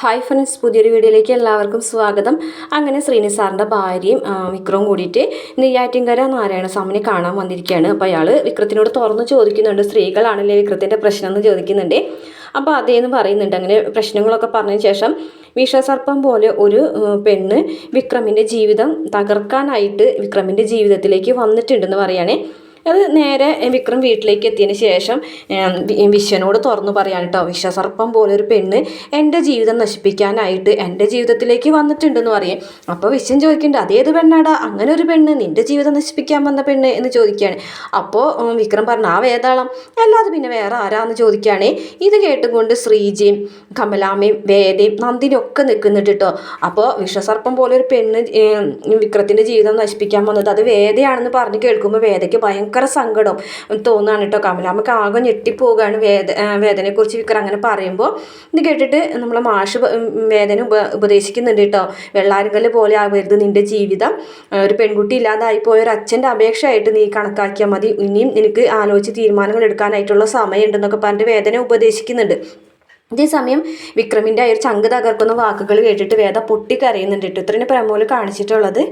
Hi friends പുതിയൊരു വീഡിയോയിലേക്ക് എല്ലാവർക്കും സ്വാഗതം. അങ്ങനെ ശ്രീനി സാറിന്റെ ഭാര്യയും വിക്രവും കൂടിയിട്ട് നെയ്യാറ്റിൻകര നാരായണ സ്വാമിനെ കാണാൻ വന്നിരിക്കുകയാണ്. അപ്പോൾ അയാൾ വിക്രത്തിനോട് തുറന്ന് ചോദിക്കുന്നുണ്ട് സ്ത്രീകളാണല്ലേ വിക്രത്തിന്റെ പ്രശ്നം എന്ന് ചോദിക്കുന്നുണ്ട് അപ്പോൾ അതേന്ന് പറയുന്നുണ്ട്. അങ്ങനെ പ്രശ്നങ്ങളൊക്കെ പറഞ്ഞതിന് ശേഷം വിഷസർപ്പം പോലെ ഒരു പെണ്ണ് വിക്രമിന്റെ ജീവിതം തകർക്കാനായിട്ട് വിക്രമിന്റെ ജീവിതത്തിലേക്ക് വന്നിട്ടുണ്ടെന്ന് പറയുകയാണേ. അത് നേരെ വിക്രം വീട്ടിലേക്ക് എത്തിയതിന് ശേഷം വിശ്വനോട് തുറന്നു പറയാൻ കേട്ടോ വിശ്വസർപ്പം പോലെ ഒരു പെണ്ണ് എന്റെ ജീവിതം നശിപ്പിക്കാനായിട്ട് എന്റെ ജീവിതത്തിലേക്ക് വന്നിട്ടുണ്ടെന്ന് പറയും. അപ്പോൾ വിശ്വൻ ചോദിക്കുന്നുണ്ട് അതേത് പെണ്ണാടാ? അങ്ങനെ ഒരു പെണ്ണ് നിന്റെ ജീവിതം നശിപ്പിക്കാൻ വന്ന പെണ്ണ്? എന്ന് ചോദിക്കുകയാണ്. അപ്പോൾ വിക്രം പറഞ്ഞു ആ വേതാളം. അല്ലാതെ പിന്നെ വേറെ ആരാന്ന് ചോദിക്കുകയാണേ. ഇത് കേട്ടുകൊണ്ട് ശ്രീജയും കമലാമയും വേദയും നന്ദിനും ഒക്കെ നിൽക്കുന്നുണ്ട് കേട്ടോ അപ്പോൾ വിശ്വസർപ്പം പോലെ ഒരു പെണ്ണ് വിക്രത്തിന്റെ ജീവിതം നശിപ്പിക്കാൻ വന്നത് അത് വേദയാണെന്ന് പറഞ്ഞ് കേൾക്കുമ്പോൾ വേദയ്ക്ക് ഭയങ്കര സങ്കടം തോന്നുകയാണ് കേട്ടോ കമലാമ്മക്ക് ആകെ ഞെട്ടിപ്പോവുകയാണ് വേദ വേദനയെക്കുറിച്ച് വിക്രം അങ്ങനെ പറയുമ്പോൾ ഇത് കേട്ടിട്ട് നമ്മൾ മാഷ് വേദന ഉപ ഉപദേശിക്കുന്നുണ്ട് കേട്ടോ വെള്ളാരങ്കൽ പോലെ ആവരുത് നിന്റെ ജീവിതം. ഒരു പെൺകുട്ടി ഇല്ലാതായി പോയ ഒരു അച്ഛന്റെ അപേക്ഷയായിട്ട് നീ കണക്കാക്കിയാൽ മതി. ഇനിയും നിനക്ക് ആലോചിച്ച് തീരുമാനങ്ങൾ എടുക്കാനായിട്ടുള്ള സമയമുണ്ടെന്നൊക്കെ പറഞ്ഞിട്ട് വേദന ഉപദേശിക്കുന്നുണ്ട്. അതേസമയം വിക്രമിന്റെ ആ ഒരു ചങ്ക് തകർക്കുന്ന വാക്കുകൾ കേട്ടിട്ട് വേദ പൊട്ടിക്കരയുന്നുണ്ട് കേട്ടോ ഇത്രയും പ്രമോൽ കാണിച്ചിട്ടുള്ളത്.